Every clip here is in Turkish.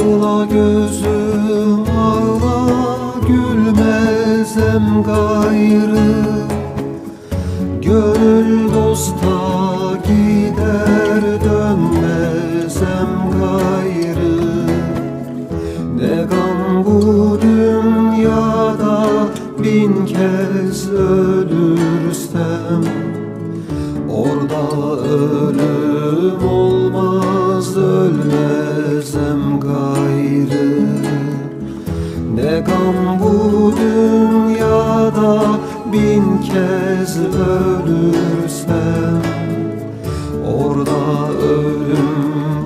Ağla gözüm ağla gülmezem gayrı. Gönül dosta gider dönmezem gayrı. Ne gam bu dünyada bin kez ölürsem Orada ölüm olmaz ölmezem gayrı. Ne gam bu dünyada bin kez ölürsem Orada ölüm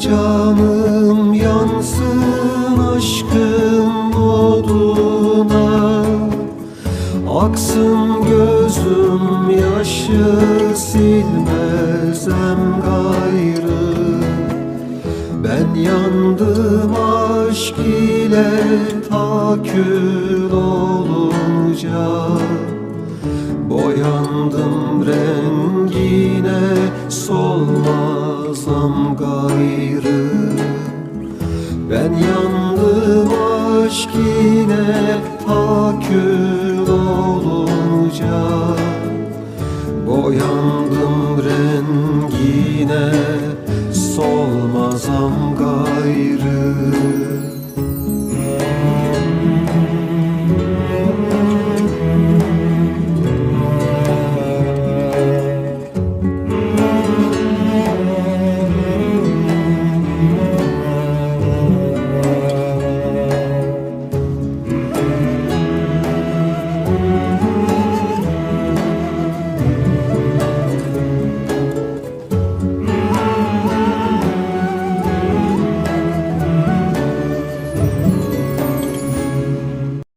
Canım yansın aşkın oduna Aksın gözüm yaşı silmezem gayrı. Ben yandım aşk ile takül olunca. Boyandım rengine solmazam gayrı. Ben yandım aşk ile takül olunca. Boyandım rengine